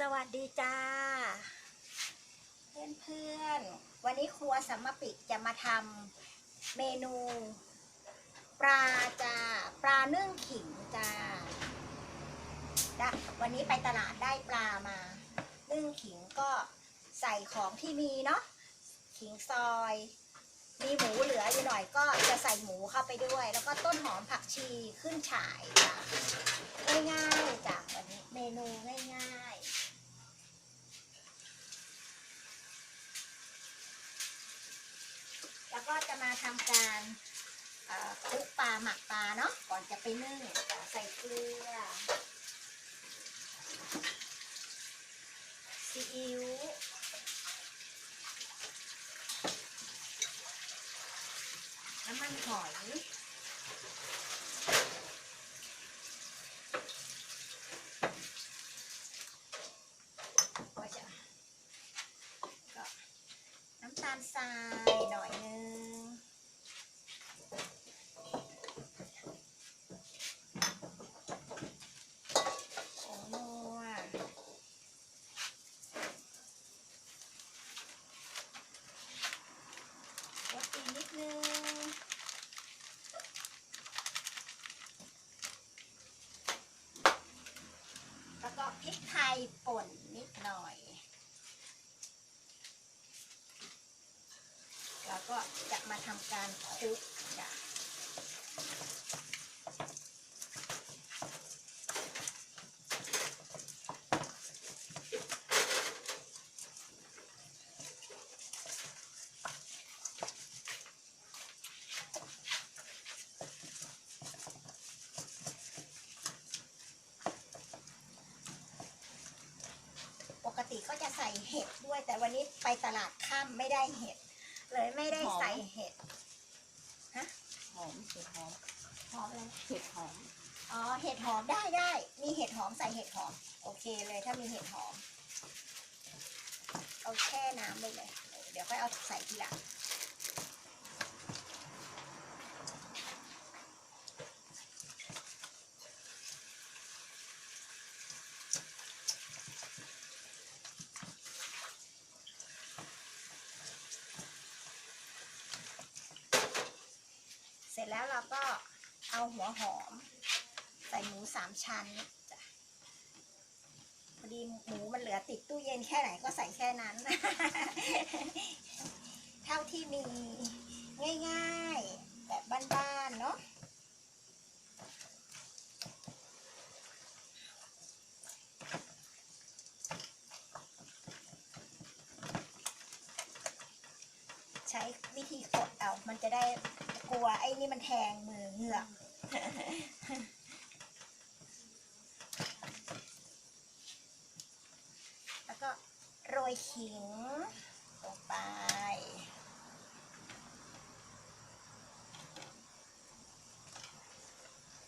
สวัสดีจ้า เพื่อนเพื่อนวันนี้ครัวสัมมปิจะมาทำเมนู ปลาจ้าปลานึ่งขิงจ้าวันนี้ไปตลาดได้ปลามานึ่งขิงก็ใส่ของที่มีเนาะขิงซอย มีหมูเหลืออยู่หน่อยก็จะใส่หมูเข้าไปด้วย แล้วก็ต้นหอมผักชีขึ้นฉ่ายจ้ะง่ายๆจ้ะวันนี้เมนูง่ายๆ แล้วก็จะมา ทำการคลุกปลาหมักปลาเนาะก่อนจะไปนึ่งใส่เกลือซีอิ๊วน้ำมันหอยก็จะน้ำตาลทรายนึง ผงนัวรสดีนิดนึง แล้วก็พริกไทย ป่นนิดหน่อย แล้วก็จะมาทำการคลุกจ้ะ ป กติก็จะใส่เห็ดด้วย แต่วันนี้ไปตลาดค่ำไม่ได้เห็ด เลยไม่ได้ใส่เห็ดหอมเห็ดหอมหอมอะไรเห็ดหอมอ๋อเห็ดหอมได้ได้ มีเห็ดหอมใส่เห็ดหอม โอเคเลยถ้ามีเห็ดหอมเอาแช่น้ำไปเลย เดี๋ยวค่อยเอาใส่ทีหลัง แล้วเราก็เอาหัวหอม ใส่หมูสามชั้นจ้ะพอดีหมูมันเหลือติดตู้เย็นแค่ไหนก็ใส่แค่นั้น เท่าที่มีง่ายๆ แบบบ้านๆ เนาะใช้วิธีกดเอา มันจะได้ กลัวไอ้นี่มันแทงมือเหงือกแล้วก็โรยขิงลงไป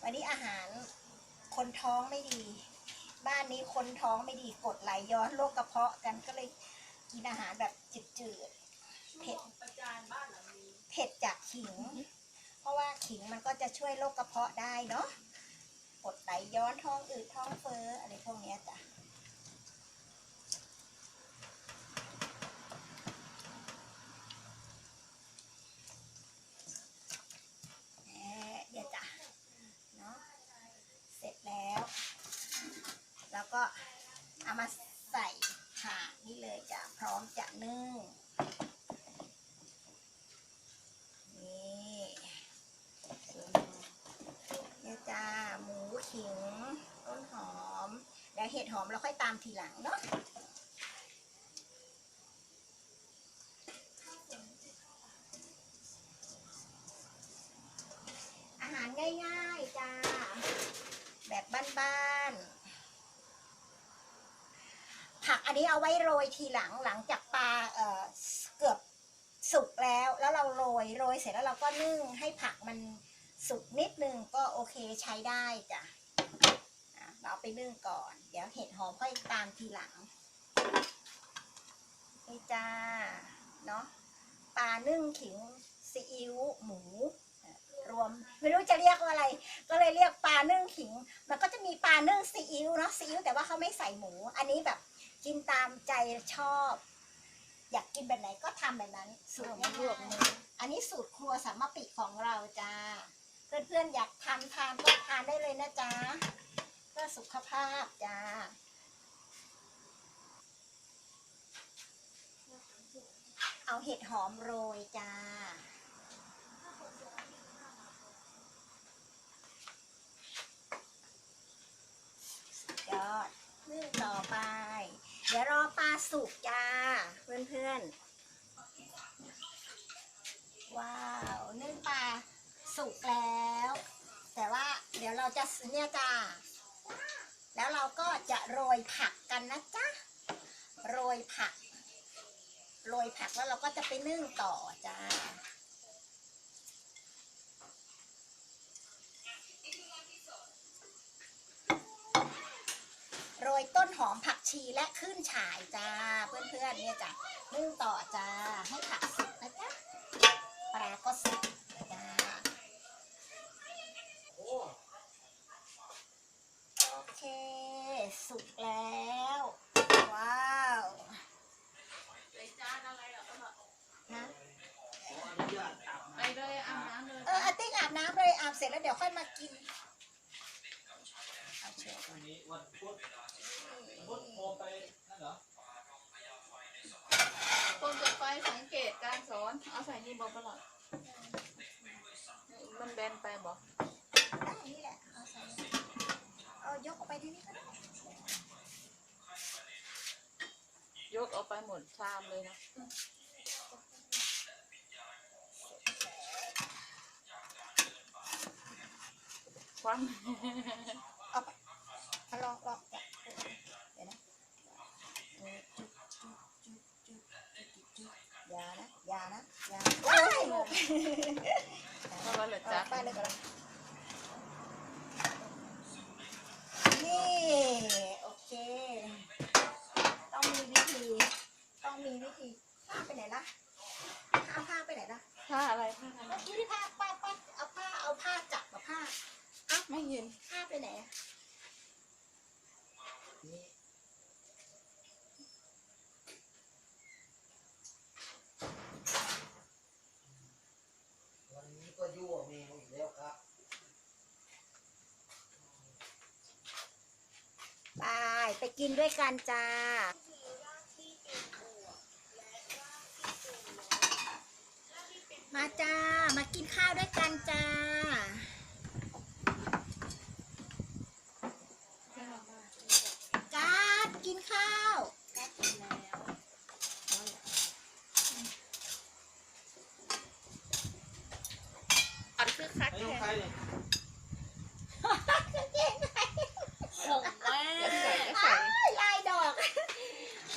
วันนี้อาหารคนท้องไม่ดี บ้านนี้คนท้องไม่ดีกดไหลย้อนโรคกระเพาะกันก็เลยกินอาหารแบบจืดๆเผ็ดประจานบ้าน เผ็ดจากขิง เพราะว่าขิงมันก็จะช่วยโรคกระเพาะได้เนาะ กดไหลย้อนท้องอืดท้องเฟ้ออะไรพวกเนี้ยจ้ะ แหม่เดี๋ยวจ้ะเนาะเสร็จแล้ว แล้วก็เอามาใส่ถาดนี่เลยจ้ะพร้อมจะนึ่ง นี่เนี่ยจ้า หมูขิง ต้นหอม เห็ดหอมเราค่อยตามทีหลังเนาะอาหารง่ายๆจ้า แบบบ้านๆ ผักอันนี้เอาไว้โรยทีหลังหลังจากปลาเอ่อเกือบสุกแล้วแล้วเราโรยโรยเสร็จแล้วเราก็นึ่งให้ผักมันสุกนิดนึงก็โอเคใช้ได้จ้ะเราไปนึ่งก่อน ดี๋ยวเห็ดหอมค่อยตามทีหลังนี่จ้า เนาะปลานึ่งขิงซีอิ๊วหมู รวม ไม่รู้จะเรียกว่าอะไร ก็เลยเรียกปลานึ่งขิง มันก็จะมีปลานึ่งซีอิ๊วเนาะซีอิ๊วแต่ว่าเขาไม่ใส่หมู อันนี้แบบกินตามใจชอบ อยากกินแบบไหนก็ทำแบบนั้น สูตรง่ายๆอันนี้สูตรครัวสามปิของเราจ้า เพื่อนๆอยากทำทานก็ทานได้เลยนะจ๊ะเพื่อสุขภาพจ้า เห็ดหอมโรยจ้า ยอดนึ่งต่อไป เดี๋ยวรอปลาสุกจ้า เพื่อนๆ ว้าวนึ่งปลาสุกแล้ว แต่ว่าเดี๋ยวเราจะเนี่ยจ้า แล้วเราก็จะโรยผักกันนะจ๊ะ โรยผัก โรยผักแล้วเราก็จะไปนึ่งต่อจ้าโรยต้นหอมผักชีและขึ้นฉ่ายจ้า เพื่อนๆเนี่ยจ้ะนึ่งต่อจ้าให้ผักสุกนะจ๊ะปลาก็สุกจ้าโอเค สุกแล้วาว ใส่จานอะไรเหรอก็แบบ นะ ไปเลยอาบน้ำเลยเอออาติ๊กอาบน้ำเลยอาบเสร็จแล้วเดี๋ยวค่อยมากินเอาเชือกวันนี้วันพุธพุธโทรไปนั่นเหรอคนจะไปสังเกตการสอนเอาใส่นี่บอกประหลอดมันแบนไปบอกได้นี่แหละเอาใส่เอายกออกไปที่นี่ก็ได้ยกเอาไปหมดชามเลยนะ ควันเอาไปเอาลองลองเดี๋ยวนะเออจุ๊บจุ๊บจุ๊บจุ๊บจุ๊บจุ๊บอย่านะอย่านะอย่าว้ายลูกเพราะว่าเลยก่อาจัดไปเลยก็ได้นี่ โอเค ต้องมีวิธี ต้องมีวิธีผ้าไปไหนล่ะเอาผ้าไปไหนล่ะ ผ้าอะไรผ้าอะไร เมื่อกี้ที่ผ้าป้าป้าเอาผ้าเอาผ้าจับกับผ้า ไม่เห็น ผ้าไปไหนอะ วันนี้ก็ยั่วเมนูอีกแล้วครับ ไปไป กินด้วยกันจ้า มาจ้า มากินข้าวด้วยกันจ้า การดกินข้าวอัดคือคักไอ้แทของน ใครเนี่ย เก่งไหม ของแม่ใส่ก็ใส่ อ้ายลายดอก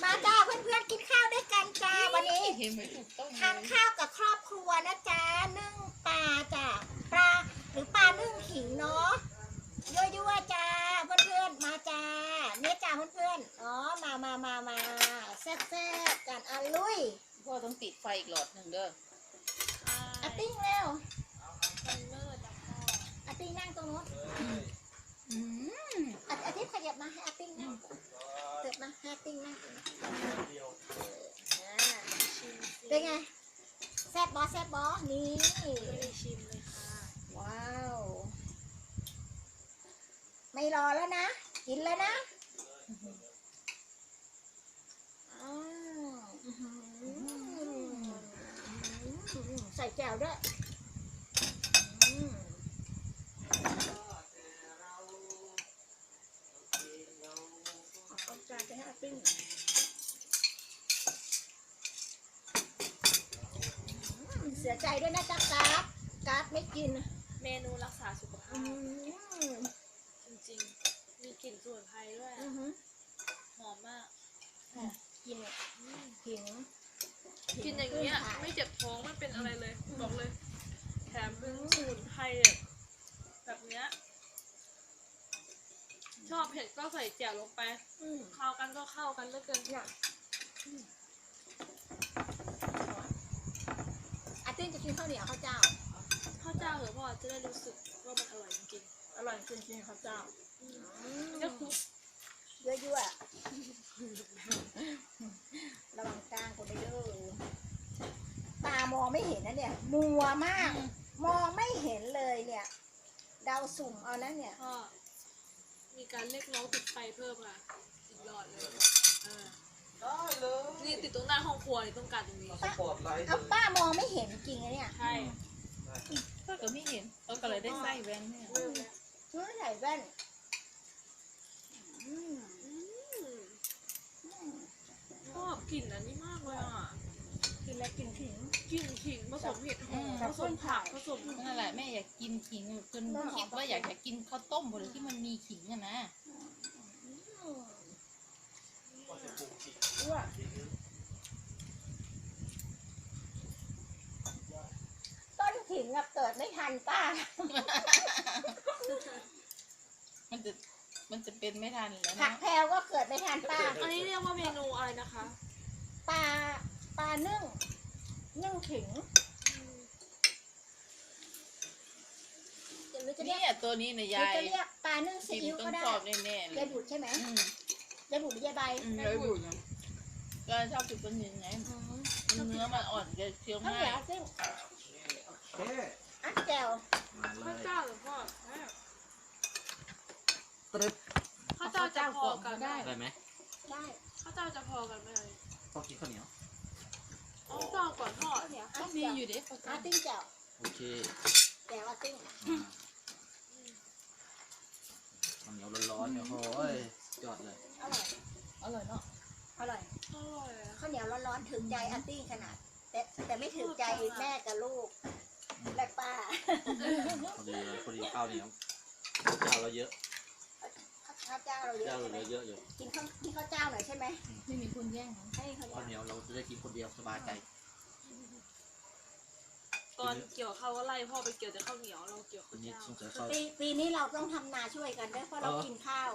มาจ้าเพื่อนๆกินข้าวด้วยกันจ้าวันนี้ เห็นไหมถูกต้องทานข้าวกับครอบครัวนะจ๊ะนึ่งปลาจ้ะปลาหรือปลานึ่งขิงเนาะยั่วๆจ้าเพื่อนๆมาจ้าเนี่ยจ้าเพื่อนๆอ๋อมามามามาแซ่บๆกันอะลุยพ่อต้องติดไฟอีกหลอดหนึ่งเด้ออาติ้งเร็วอาติ้งนั่งตรงนู้นเอ้ยอืมอาอาทิตย์ขยับมาให้อาติ้งนั่งเกิดมาให้อาติ้งนั่ง ตรงนี้เดียวอ่าเป็นไง แซ่บบอสแซ่บบอสนี่ชิมเลยค่ะ ว้าว ไม่รอแล้วนะ กินแล้วนะอ้าวอื้อหือใส่แก้วด้วยอืมเอาเอาจานไปให้อาปิ้งอืมเสียใจด้วยนะจ๊ะการ์ดการ์ดไม่กิน เมนูรักษาสุขภา อื พ ม จริงๆ มีกลิ่นสมุนไพรด้วย อื อะ อหือ หอมมาก กินเนี่ยผิง กินอย่างเงี้ยขึ้ถ่ไม่เจ็บท้องไม่เป็นอะไรเลย บอกเลย แถมเป็นสมุนไพรแบบแบบเนี้ยชอบเผ็ดก็ใส่แจ่วลงไปอืมเข้ากันก็เข้ากันเหลือเกินเนี่ยอืมอาติ้งจะกินข้าวเหนียวข้าวเจ้า ข้าวเจ้าเหรอพ่อจะได้รู้สึกว่ามันอร่อยจริงอร่อยจริงๆข้าวเจ้าๆก็คลุกยั่วยั่ว ระวังกลางคนเด้อตาม องไม่เห็นนะเนี่ยมัวมาก มองไม่เห็นเลยเนี่ยเดาสุ่มเอานะเนี่ย ก็มีการเรียกร้องติดไฟเพิ่มอะอีกหลอดเลยอ่าได้เลยนี่ติดตรงหน้าห้องครัวนี่ต้องการตรงนี้ สปอร์ตไลท์เลเอายป้ามองไม่เห็นจริงนะเนี่ยใช่ก็ก็ไม่เห็นเขาก็เลยได้ไส้แว่นเนี่ย เริ่มแล้วเมื่อใส่แว่นอืมอืมอืมชอบกลิ่นอันนี้มากเลยอะกิน แล้วกินถึงกลิ่นขิงผสมเห็ดหอมกับผสมต้นข่าผัวกผสมนั่นแหละแม่อยากกินขิงจนคิดว่าอยากจะกินข้าวต้มหรือที่มันมีขิงอะนะอืมว่าจะปลูกอีกอ้วนต้นขิงอะเกิดไม่ทันป้า มันจะมันจะเป็นไม่ทันแล้วผันะกแพรวก็เกิดไม่ทันป้า อันนี้เรียกว่าเมนูอะไรนะคะ ปลาปลานึ่งนึ่งขิงหรือจะเรีเนี่ยกตัวนี้นะหรืยาอยจะเรียกปลานึ่งซีกินอิ๊วต้ก็นได้ชอบแน่ๆเลยายบุตรใช่ไหมอืมยายบุตรหรือยายใบอืมยายบุญนะก็ชอบกินต้นยิงไงเนื้อมันอ่อนจะเคี้ยวข้าวง่าเหนียยวซึ่งเอ๊ะอัดแก้วมาเลข้าวยเจ้าหรือพ่อแม่ตรึบข้าวเจ้าจะพอกันได้ได้ไหมได้ข้าวเจ้าจะพอกันไหมพอกินข้าวเหนียว อ๋อเจ้าก่อนทอดข้าวเหนียวอัต้อดงมีแก้วอยู่เด็กอาติ้งแก้วโอเคแก้วอาติ้งอ่าข้าวเหนียวร้อนๆเนี่ยโอ้ยยอดเลย อร่อย อร่อยเนาะ อร่อย อร่อยอะข้าวเหนียวร้อนๆถึงใจอาติ้งขนาด แต่แต่ไม่ถึงใจแม่กับลูก และป้าพอดีเลยพอดีข้าวเหนียวเจ้าเราเยอะข้าวเจ้าเราเยอะเจ้าใช่ไหมเราเยอะอยู่กินข้าวกินข้าวเจ้าหน่อยใช่ไหมไม่มีคนแย่งนะให้ข้าวเหข้าวเหนีนียวยวเราจะได้กินคนเดียวสบายใจ ตอนเกี่ยวข้าวก็ไล่พ่อไปเกี่ยวแต่ข้าวเหนียวเราเกี่ยววัข้านวนี้เจ้าสงสัยเขาปีปีนี้เราต้องทำนาช่วยกันด้วยเพราะเรากินข้าว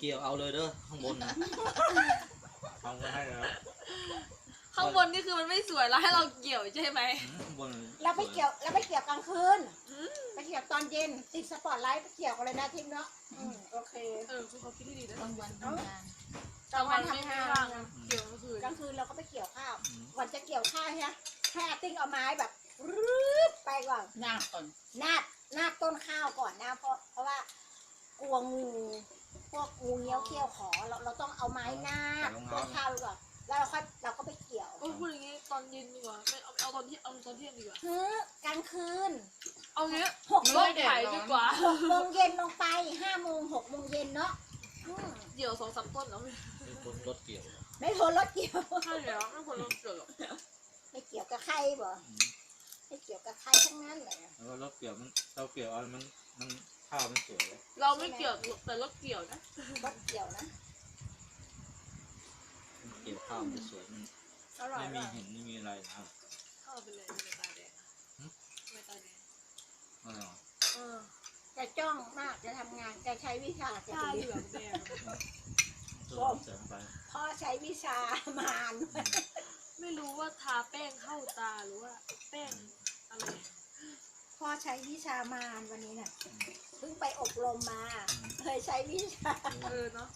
เกี่ยวเอาเลยเด้อข้างบนนะทำไว้ให้แล้วข้างบนนี่คือมันไม่สวยแล้วให้เราเกี่ยวใช่ไหมอืมข้างบนเราไปเกี่ยวเราไปเกี่ยวกลางคืนอืม ไปเกี่ยวตอนเย็นติดสปอตไลท์ไปเกี่ยวกันเลยนะทิมเนาะอืมโอเคเออคือเขาคิดที่ดีนะกลางวันทำงานกลางวันทำงานว่างอะเกี่ยวกลางคืนกลางคืนเราก็ไปเกี่ยวข้าวอืมก่อนจะเกี่ยวข้าวใช่ไหมแค่ติ้งเอาไม้แบบรืบไปก่อนหน้าก่อนนาดนาดต้นข้าวก่อนนะเพราะเพราะว่ากลัวงูพวกงูเงี้ยวเขี้ยวขอเราเราต้องเอาไม้นาดต้นข้าวไปก่อนแล้วเราค่อยเราก็ไปเกี่ยว โอ้ยพูดอย่างงี้ตอนเย็นดีกว่าไม่เอาเอาตอนที่เอาตอนเที่ยงดีกว่าเฮ้อกลางคืนเอางี้หกรโมถงไถดีกว่า หกโมงเย็นลงไปห้าโมงหกโมงเย็นเนาะอืมเดี่ยวสองสามต้นแล้วเป็นคนรถเกี่ยวไม่ทนรถเกี่ยว ใช่แล้วไม่ควรเราเกี่ยวหรอกไม่เกี่ยวกับใครบ่อืมไม่เกี่ยวกับใครทั้งนั้นเลยแล้วก็รถเกี่ยวมันเราเกี่ยวเอามันมันข้าวมันสวยเราไม่เกี่ยวแต่รถเกี่ยวนะรถเกี่ยวนะมันเกี่ยวข้าวมันจะสวยมัน อร่อยไม่อมีร่อยหินไม่มีอะไรนะเข้าไปเลยไม่ตาแดงหึไม่ตาแดงอ๋อเออแกจ้องมากจะทำงานแกใช้วิชาจะตาดีเหลืองแดงตัวเสริมไปพ่อใช้วิชามารไม่รู้ว่าทาแป้งเข้าตาหรือว่าแป้งอะไรพ่อใช้วิชามารวันนี้น่ะเพิ่งไปอบรมมา เคยใช้วิชาเออเนาะ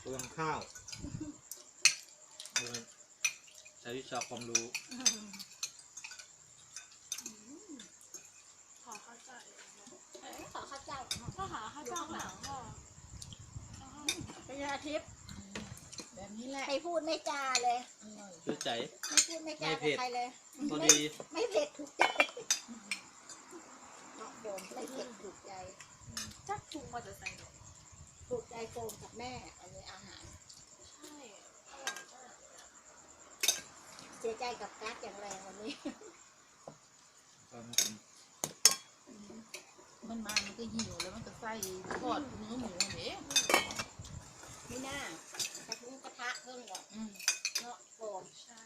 เปลืองข้าว เออใช้วิชาความรู้ ขอข้าวเจ้าอีกนะขอข้าวเจ้าถ้าหาข้าวเจ้าหนังก็เป็นอาทิตย์แบบนี้แหละไม่พูดไม่จาเลยอร่อยชื่อใจ ไม่พูดไม่จากับใครเลย พอดี ไม่เผ็ดถูกใจเนาะโดมไม่เผ็ดถูกใจจักจุงมาจะใส่ถูกใจโกมกับแม่อันนี้อาหาร ใช่อร่อยมาก เสียใจกับการ์ดอย่างแรงวันนี้ก็ไม่เป็นมันมา มันก็หิวแล้วมันก็ใส่ทอดเนื้อหมูเนี่ยนี่น่ากระทุ้งกระทะเพิ่มก่อนอืมเนาะโกมใช่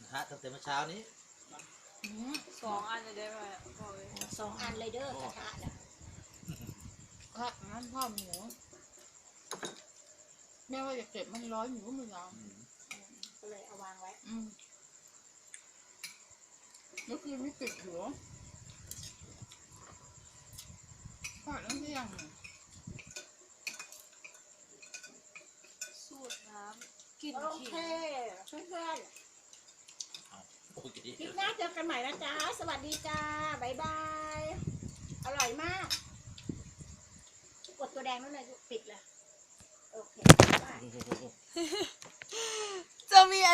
นะฮะตั้งแต่เมื่อเช้านี้อืมสองอันจะได้ไหมบอกเลยสองอันเลยเด้อกระทะน่ะก็น้ำพ่อหมูแม่ว่าจะเก็บมันร้อยอยู่ก็ไม่ยอมอืม แล้วคือไม่ติดหัวทอดน้ำเที่ยงกลิ่นโอขิเคงเพื่อนโอเคๆคลิปหน้าเจอกันใหม่นะจ๊ะ สวัสดีจ้าบ๊ายบาย อร่อยมาก กดตัวแดงนั่นเลยปิดเลยโอเคบ๊ายบายจะมี